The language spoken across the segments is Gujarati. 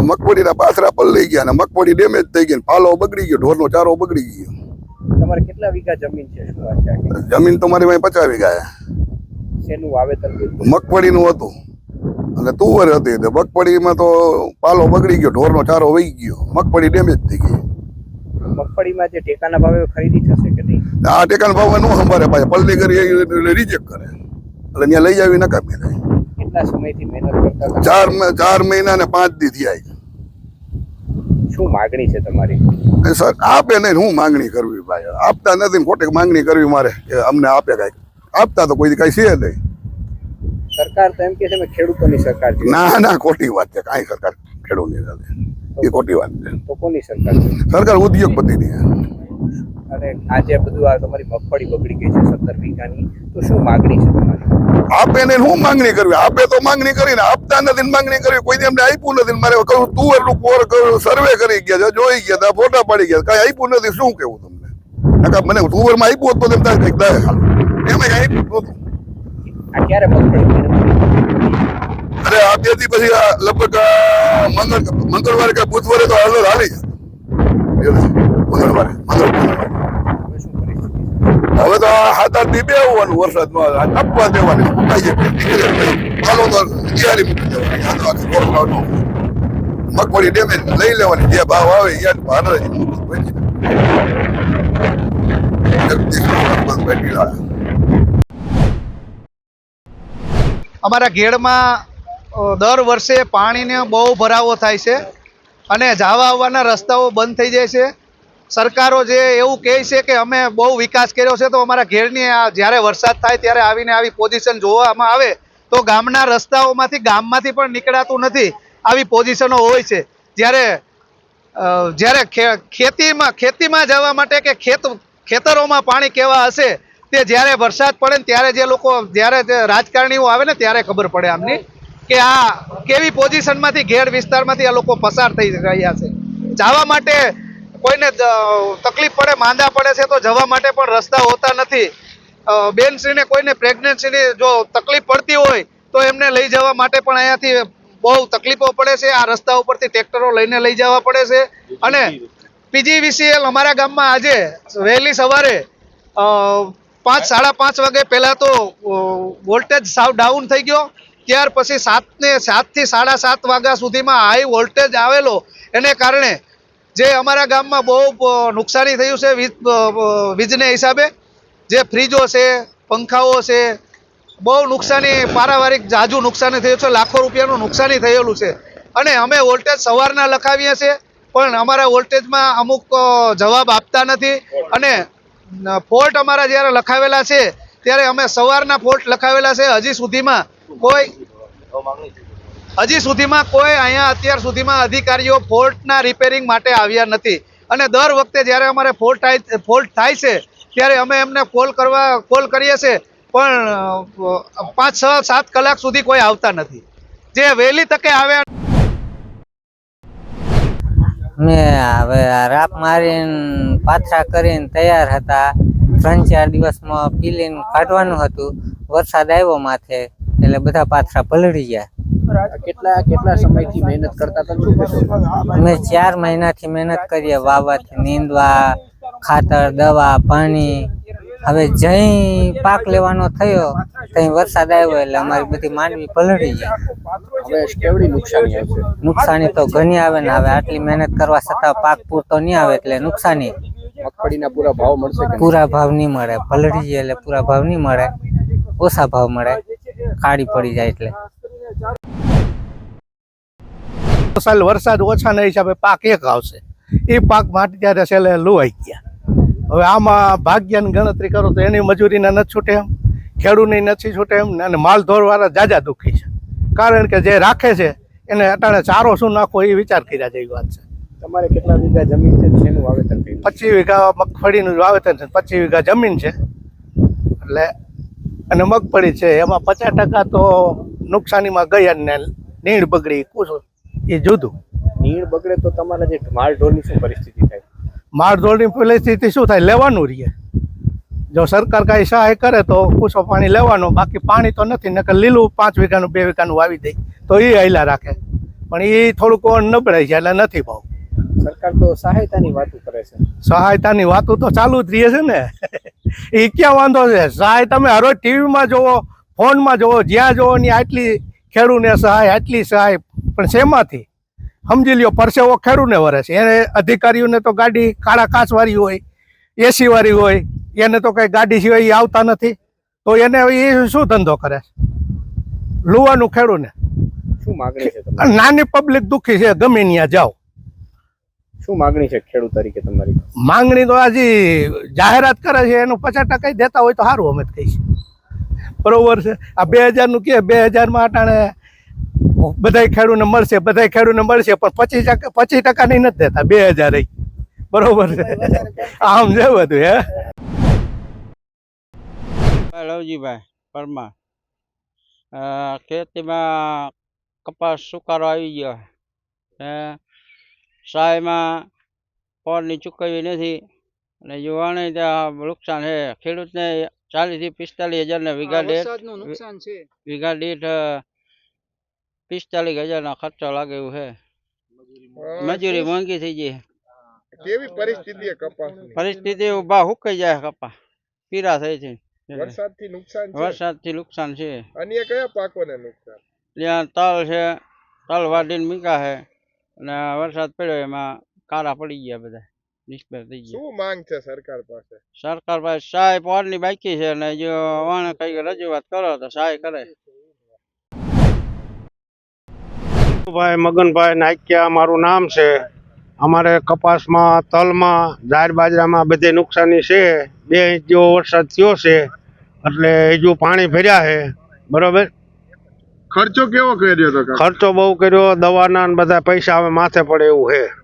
આ મગફળીના પાથરા પલળી ગયા ને મગફળી ડેમેજ થઈ ગઈ પાલો બગડી ગયો ઢોરનો ચારો બગડી ગયો. તમારે કેટલા વીઘા જમીન છે? જમીન તો મારી પાસે પચાસ વીઘા શેનું વાવેતર? મગફળીનું હતું. અને તુવર હતી તો મગફળીમાં તો પાલો બગડી ગયો ઢોરનો ચારો વહી ગયો. મગફળી ડેમેજ થઈ ગઈ. મગફળીમાં જે ટેકાના ભાવે ખરીદી થશે કે નહીં? આ ટેકાના ભાવે નો સંભાળે પાછા. પલળી કરી એટલે રિજેક્ટ કરે. એટલે ત્યાં લઈ જાવી નકામી થાય. કેટલા સમયથી મહેનત કરતા ચાર ચાર મહિના ને પાંચ દી થયા શું માગણી છે તમારી? સર આપે નહીં હું માંગણી કરવી ભાઈ. આપતા નથી ખોટી માંગણી કરવી મારે. કે અમને આપે કાંઈક. આપતા તો કોઈ કઈ છે નહીં. સરકાર તો એમ કે છે ખેડૂતોની સરકાર છે ના ના ખોટી વાત છે. કાંઈ સરકાર ખેડૂતની નથી એ ખોટી વાત છે. તો કોની સરકાર સરકાર ઉદ્યોગપતિની. અને આજે બધું આ તમારી મગફળી બગડી ગઈ છે સત્તર વીઘાની તો શું માગણી છે તમારી? આપે ને હું માંગણી કરવી? આપે તો માંગણી કરીને આપતા નથી માંગણી કરવી. કોઈ એમને આપ્યું નથી મારે કહ્યું તું તુવરનું કર્યું સર્વે કરી ગયા છે, જોઈ ગયા હતા ફોટા પાડી ગયા કઈ આપ્યું નથી શું કેવું તમને? નકા મને તુવરમાં આપ્યું હતું તો તેમ થાય કંઈક દે હાલો. એમાં આપ્યું નતું આ ક્યારે મગફળી અરે આ બેથી પછી આ લગભગ મંગળ મંગળવારે કે બુધવારે તો હાલર હાલી મંગળવારે મંગળવારે હવે શું પરિસ્થિતિ છે હવે તો હાથા આઠ આવવાનું વરસાદમાં ટપવા દેવાની. મગફળી ડેમેજ લઈ લેવાની, જે ભાવ આવે અમારા ઘેડમાં દર વર્ષે પાણીને બહુ ભરાવો થાય છે અને જવા આવવાના રસ્તાઓ બંધ થઈ જાય છે. સરકારો જે એવું કહે છે કે અમે બહુ વિકાસ કર્યો છે, તો અમારા ઘેરની આ જ્યારે વરસાદ થાય ત્યારે આવીને આવી પોઝિશન જોવામાં આવે, તો ગામના રસ્તાઓમાંથી, ગામમાંથી પણ નીકળાતું નથી આવી પોઝિશનો હોય છે. જ્યારે જ્યારે ખેતીમાં ખેતીમાં જવા માટે કે ખેત, ખેતરોમાં પાણી કેવા હશે, તે જ્યારે વરસાદ પડે ને ત્યારે જે લોકો, જ્યારે રાજકારણીઓ આવે ને ત્યારે ખબર પડે આમની કે આ કેવી પોઝિશનમાંથી ઘેર વિસ્તારમાંથી આ લોકો પસાર થઈ રહ્યા છે. જવા માટે કોઈને તકલીફ પડે, માંદા પડે છે તો જવા માટે પણ રસ્તા હોતા નથી. બેનશ્રીને કોઈને પ્રેગ્નન્સીની જો તકલીફ પડતી હોય તો એમને લઈ જવા માટે પણ અહીંયાથી બહુ તકલીફો પડે છે. આ રસ્તા ઉપરથી ટ્રેક્ટરો લઈને લઈ જવા પડે છે. અને પીજીવીસીએલ અમારા ગામમાં આજે વહેલી સવારે પાંચ, સાડા પાંચ વાગે પહેલાં તો વોલ્ટેજ સાવ ડાઉન થઈ ગયો. ત્યાર પછી સાતને, સાતથી સાડા સાત વાગ્યા સુધીમાં હાઈ વોલ્ટેજ આવેલો. એને કારણે જે અમારા ગામમાં બહુ નુકસાની થયું છે વીજ વીજને હિસાબે. જે ફ્રીજો છે, પંખાઓ છે, બહુ નુકસાની, પારાવારિક જાજુ નુકસાની થયું છે, લાખો રૂપિયાનું નુકસાની થયેલું છે. અને અમે વોલ્ટેજ સવારના લખાવીએ છીએ, પણ અમારા વોલ્ટેજમાં અમુક જવાબ આપતા નથી. અને ફોલ્ટ અમારા જ્યારે લખાવેલા છે, ત્યારે અમે સવારના ફોલ્ટ લખાવેલા છે, હજી સુધીમાં કોઈ હજી સુધીમાં કોઈ અહીંયા અત્યાર સુધીમાં અધિકારીઓ ફોલ્ટના રિપેરિંગ માટે આવ્યા નથી. અને દર વખતે જ્યારે અમારે ફોલ્ટ થાય ફોલ્ટ થાય છે, ત્યારે અમે એમને કોલ કરવા, કોલ કરીએ છીએ, પણ પાંચ, છ, સાત કલાક સુધી કોઈ આવતા નથી. જે વહેલી તકે આવ્યા મેં હવે રાપ મારીને પાથરા કરીને તૈયાર હતા. ત્રણ, ચાર દિવસમાં પીલીને કાઢવાનું હતું. વરસાદ આવ્યો માથે, એટલે બધા પાથરા પલળી ગયા. કેટલા કેટલા સમયથી મહેનત કરતા હતા? શું અમે ચાર મહિનાથી મહેનત કરીએ વાવવાથી નીંદવા ખાતર દવા પાણી. હવે જઈ પાક લેવાનો થયો ત્યાં વરસાદ આવ્યો એટલે અમારી બધી માંડવી પલળી જાય હવે નુકસાની નુકસાની તો ઘણી આવે ને હવે આટલી મહેનત કરવા છતાં પાક પૂરતો નહીં આવે એટલે નુકસાની. મગફળીના પૂરા ભાવ મળશે પૂરા ભાવ નહીં મળે પલળી જાય એટલે પૂરા ભાવ નહીં મળે ઓછા ભાવ મળે કાળી પડી જાય એટલે. સાલ વરસાદ ઓછાના હિસાબે પાક એક આવશે. એ પાક માટે ત્યારે છેલ્લે લુવાઈ ગયા. હવે આમાં ભાગ્યની ગણતરી કરો તો એની મજૂરીના નથી છૂટે એમ ખેડૂતની નથી છૂટે એમ અને માલ વાળા જાજા દુઃખી છે. કારણ કે જે રાખે છે એને અટાણે ચારો શું નાખવો એ વિચાર કર્યા જેવી વાત છે. તમારે કેટલા વીઘા જમીન છે એનું વાવેતર કર્યું પચીસ વીઘા મગફળીનું વાવેતર છે પચીસ વીઘા જમીન છે. એટલે અને મગફળી છે એમાં પચાસ ટકા તો નુકસાનીમાં ગયા અને નીણ બગડી. કુછ એ જુદું. નીણ બગડે તો તમારા જે માળઢોળની શું પરિસ્થિતિ થાય? માળઢોળની પરિસ્થિતિ શું થાય? લેવાનું રહીએ જો સરકાર કાંઈ સહાય કરે તો કુસો પાણી લેવાનો બાકી પાણી તો નથી નકર લીલું પાંચ વીઘાનું બે વીઘાનું વાવી દે. તો એ હૈલા રાખે. પણ એ થોડુંક નબળાઈ છે એટલે નથી ભાવ. સરકાર તો સહાયતાની વાતો કરે છે. સહાયતાની વાતો તો ચાલુ જ રહે છે ને. એ ક્યાં વાંધો છે? સહાય તમે હરોજ ટીવીમાં જોવો ફોનમાં જોવો જ્યાં જોવો ની આટલી ખેડૂને સહાય આટલી સહાય પણ શેમાંથી? સમજી લ્યો પરસેવો ખેડૂને વરે છે. એને અધિકારીઓને તો ગાડી કાળા કાચવાળી હોય એસીવાળી હોય એને તો કંઈ ગાડી સિવાય આવતા નથી. તો એને એ શું ધંધો કરે છે? લુવાનું ખેડૂને. શું માગણી છે નાની પબ્લિક દુઃખી છે ગમે ત્યાં જાઓ. શું માગણી છે ખેડૂત તરીકે તમારી? માંગણી તો આજે જાહેરાત કરે છે એનું પચાસ ટકા દેતા હોય તો સારું અમે કહીશું. બરોબર છે. આ બે હજારનું કે, બે હજારમાં અટાણે બધાય ખેડૂને મળશે, બધાય ખેડૂને મળશે, પણ પચીસ ટકા પચીસ ટકા નહીં નથી દેતા, બે હજાર બરોબર છે. આમ છે બધું, હે? લવજીભાઈ પરમાર. ખેતીમાં કપાસ સુકારો આવી ગયો હે? સહાયમાં પોરની ચૂકવવી નથી. અને યુવાને ત્યાં નુકસાન છે. ખેડૂતને ચાલીસથી પિસ્તાલીસ હજારને વીઘા દીઠ નુકસાન છે. વીઘા દીઠ પિસ્તાલીસ હજાર નો ખર્ચો લાગે એવું છે. મજૂરી મોંઘી. થઈ ગઈ કેવી પરિસ્થિતિ છે પરિસ્થિતિ ઊભા હુકાઈ જાય કપા. પીરા થઈ છે. વરસાદથી નુકસાન છે? વરસાદથી નુકસાન છે. અન્ય કયા પાકોને નુકસાન? ત્યાં તલ છે તલ વાઢીને મીકા છે. અને વરસાદ પડ્યો એમાં કારા પડી ગયા બધા. નિષ્ફળ થઈ ગયા શું માંગ છે સરકાર પાસે? સરકાર પાસે સહાય પોરની બાકી છે અને જો વાણે કઈ રજૂઆત કરો તો સહાય કરે. ભાઈ મગનભાઈ નાખ્યા મારું નામ છે. અમારે કપાસમાં તલમાં જાર બાજરામાં બધે નુકસાની છે. બે ઇંચ જેવો વરસાદ થયો છે. એટલે હજુ પાણી ભર્યા છે. બરોબર? ખર્ચો કેવો કર્યો તો ખર્ચો બહુ કર્યો. દવાના બધા પૈસા હવે માથે પડે એવું છે.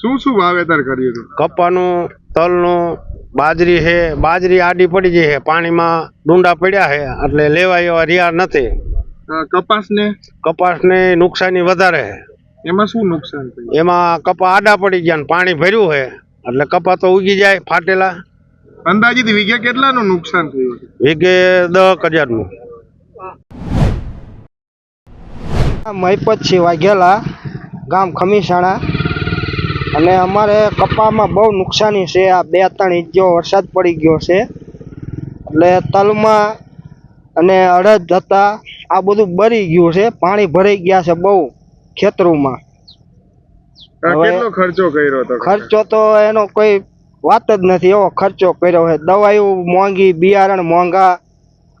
શું શું વાવેતર કર્યું હતું? કપાનું તલનું બાજરી છે. બાજરી આડી પડી ગઈ છે. પાણીમાં ડુંડા પડ્યા છે. એટલે લેવા એવા રહ્યા નથી. કપાસ ને કપાસને નુકસાની વધારે છે. એમાં શું નુકસાન થયું? એમાં કપા આડા પડી ગયા ને પાણી ભર્યું છે. એટલે કપા તો ઉગી જાય ફાટેલા. અંદાજિત વીઘે કેટલાનું નુકસાન થયું? વીઘે દસ હજારનું. છે વાઘેલા ગામ ખમીસાણા. અને અમારે કપામાં બહુ નુકસાની છે. આ બે ત્રણ ઇંચ જેવો વરસાદ પડી ગયો છે. એટલે તલમાં અને અડદ હતા આ બધું બરી ગયું છે. પાણી ભરાઈ ગયા છે બહુ ખેતરોમાં. કેટલો ખર્ચો કર્યો હતો? ખર્ચો તો એનો કોઈ વાત જ નથી. એવો ખર્ચો કર્યો છે. દવાઈઓ મોંઘી બિયારણ મોંઘા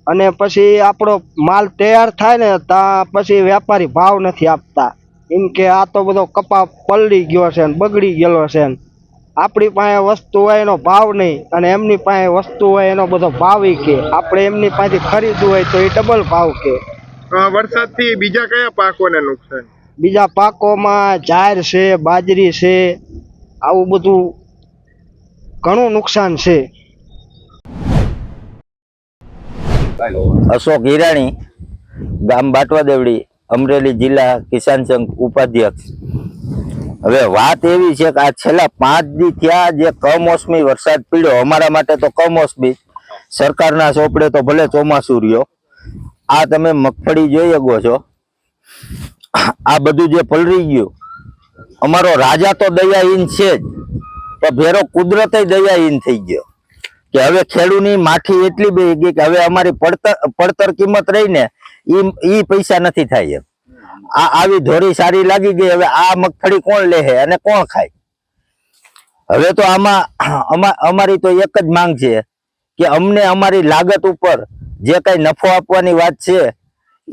અને પછી આપણો માલ તૈયાર થાય ને ત્યાં પછી વેપારી ભાવ નથી આપતા. એમ કે આ તો બધો કપા પલળી ગયો છે ને બગડી ગયેલો છે ને. આપણી પાસે વસ્તુ હોય એનો ભાવ નહીં અને એમની પાસે વસ્તુ હોય એનો બધો ભાવ ઈ કે. આપણે એમની પાસેથી ખરીદવું હોય તો એ ડબલ ભાવ કે. વરસાદથી બીજા કયા પાકોને નુકસાન? બીજા પાકોમાં જાર છે બાજરી છે આવું બધું ઘણું નુકસાન છે. અશોક હિરાણી ગામ બાટવા દેવડી અમરેલી જિલ્લા કિસાન સંઘ ઉપાધ્યક્ષ. હવે વાત એવી છે કે આ છેલ્લા પાંચ દી થયા જે કમોસમી વરસાદ પડ્યો, અમારા માટે તો કમોસમી. સરકારના ચોપડે તો ભલે ચોમાસું રહ્યો. આ તમે મગફળી જોઈ શકો છો. આ બધું જે પલરી ગયું. અમારો રાજા તો દયાહીન છે જ તો ભેરો કુદરતે દયાહીન થઈ ગયો. કે હવે ખેડૂની માઠી એટલી બે ગઈ કે હવે અમારી પડતર પડતર કિંમત રહી ને ઈ ઈ પૈસા નથી થાય એમ. આ આવી ધોરી સારી લાગી ગઈ, હવે આ મગફળી કોણ લે અને કોણ ખાય? હવે તો આમાં, અમા- અમારી તો એક જ માંગ છે કે અમને અમારી લાગત ઉપર જે કઈ નફો આપવાની વાત છે,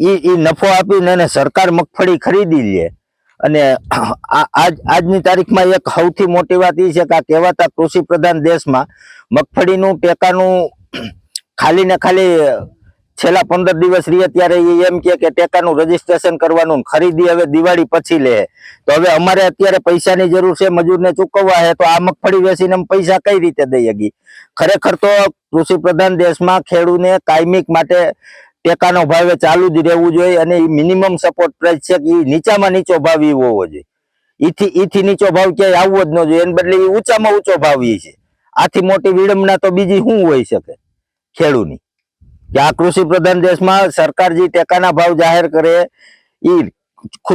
ઈ ઈ નફો આપીને એને સરકાર મગફળી ખરીદી લે. અને આજ, આજની તારીખમાં એક સૌથી મોટી વાત એ છે કે આ કહેવાતા કૃષિ પ્રધાન દેશમાં મગફળીનું ટેકાનું ખાલી ને ખાલી છેલ્લા પંદર દિવસ રહીએ ત્યારે એ એમ કે ટેકાનું રજીસ્ટ્રેશન કરવાનું, ખરીદી હવે દિવાળી પછી લે. તો હવે અમારે અત્યારે પૈસાની જરૂર છે, મજૂરને ચૂકવવા છે તો આ મગફળી વેચીને પૈસા કઈ રીતે દઈ શકીએ? ખરેખર તો કૃષિ પ્રધાન દેશમાં ખેડૂને કાયમિક માટે ટેકાનો ભાવે ચાલુ જ રહેવું જોઈએ અને મિનિમમ સપોર્ટ પ્રાઇસ છે કે નીચામાં નીચો ભાવ એવો હોવો જોઈએ. ઈથી ઈથી નીચો ભાવ ક્યાંય આવવો જ ન જોઈએ, એને બદલે એ ઊંચામાં ઊંચો ભાવ એ છે. આથી મોટી વિડંબના તો બીજી શું હોઈ શકે? ખેડૂની. કે આ કૃષિ પ્રધાન દેશમાં સરકાર જે ટેકાના ભાવ જાહેર કરે એ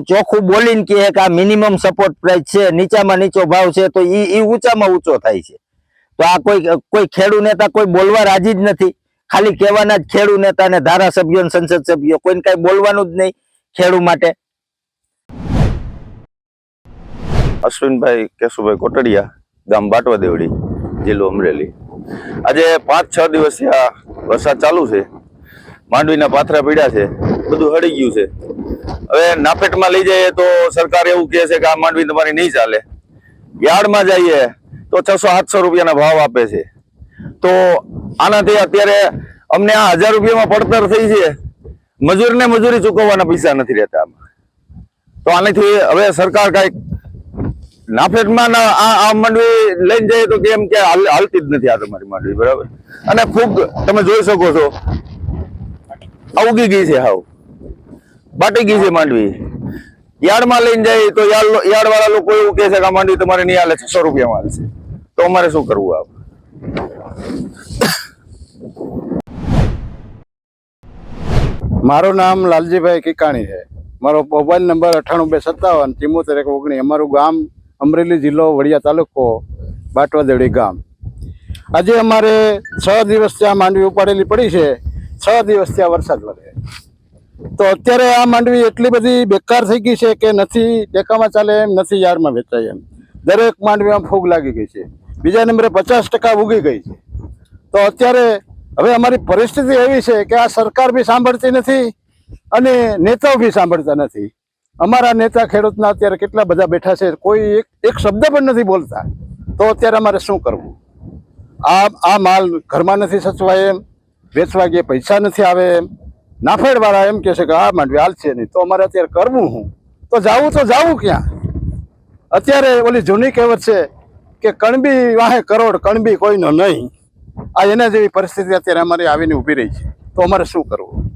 ચોખ્ખું બોલીને કહે કે આ મિનિમમ સપોર્ટ પ્રાઇસ છે, નીચામાં નીચો ભાવ છે, તો એ એ ઊંચામાં ઊંચો થાય છે. તો આ કોઈ કોઈ ખેડૂ નેતા કોઈ બોલવા રાજી જ નથી. ખાલી કહેવાના જ ખેડૂ નેતા ને ધારાસભ્યો ને સંસદ સભ્યો, કોઈને કઈ બોલવાનું જ નહીં ખેડૂ માટે. અશ્વિનભાઈ કેશુભાઈ કોટડિયા, ગામ બાટવા દેવડી, જિલ્લો અમરેલી. આજે પાંચ, છ દિવસથી આ વરસાદ ચાલુ છે. માંડવીના પાથરા પીડ્યા છે. બધું હળી ગયું છે. હવે નાપેટમાં લઈ જઈએ તો સરકાર એવું કહે છે કે આ માંડવી તમારી નહીં ચાલે. યાર્ડમાં જઈએ તો છસો સાતસો રૂપિયાના ભાવ આપે છે. તો આનાથી અત્યારે અમને આ હજાર રૂપિયામાં પડતર થઈ છે. મજૂરને મજૂરી ચૂકવવાના પૈસા નથી રહેતા આમાં. તો આનાથી હવે સરકાર કાંઈક નાફેડમાં ના આ માંડવી લઈને જઈએ તો કેમ કે હાલ- હાલતી જ નથી આ તમારી માંડવી, બરાબર? અને ફૂગ તમે જોઈ શકો છો. ઉગી ગઈ છે હાવ. બાટી ગઈ છે માંડવી. યાર્ડમાં લઈને જાય તો યાર્ડ યાર્ડવાળા લોકો એવું કહે છે કે આ માંડવી તમારે નહીં હાલે, છસો રૂપિયામાં હાલશે તો અમારે શું કરવું આપ? મારું નામ લાલજીભાઈ કિકાણી છે. મારો મોબાઈલ નંબર અઠ્ઠાણું બે સત્તાવન, ચિમોતેર એક ઓગણી અમારું ગામ અમરેલી જિલ્લો વડિયા તાલુકો બાટવાદેવડી ગામ. આજે અમારે છ દિવસ ત્યાં માંડવી ઉપાડેલી પડી છે. છ દિવસ ત્યાં વરસાદ વધે તો અત્યારે આ માંડવી એટલી બધી બેકાર થઈ ગઈ છે કે નથી ટેકામાં ચાલે એમ, નથી યાર્ડમાં વેચાય એમ. દરેક માંડવીમાં ફૂગ લાગી ગઈ છે. બીજા નંબરે પચાસ ટકા ઉગી ગઈ છે. તો અત્યારે હવે અમારી પરિસ્થિતિ એવી છે કે આ સરકાર બી સાંભળતી નથી અને નેતાઓ બી સાંભળતા નથી. અમારા નેતા ખેડૂતના અત્યારે કેટલા બધા બેઠા છે, કોઈ એક એક શબ્દ પણ નથી બોલતા. તો અત્યારે અમારે શું કરવું? આ આ માલ ઘરમાં નથી સચવાય એમ, વેચવા ગયે પૈસા નથી આવે એમ. નાફેડવાળા એમ કહે છે કે, આ માંડવી હાલશે નહીં. તો અમારે અત્યારે કરવું હું? તો જાવું તો જાવું ક્યાં? અત્યારે ઓલી જૂની કહેવત છે કે, કણબી વાહે કરોડ, કણબી કોઈનો નહીં. આ એના જેવી પરિસ્થિતિ અત્યારે અમારી આવીને ઊભી રહી છે. તો અમારે શું કરવું?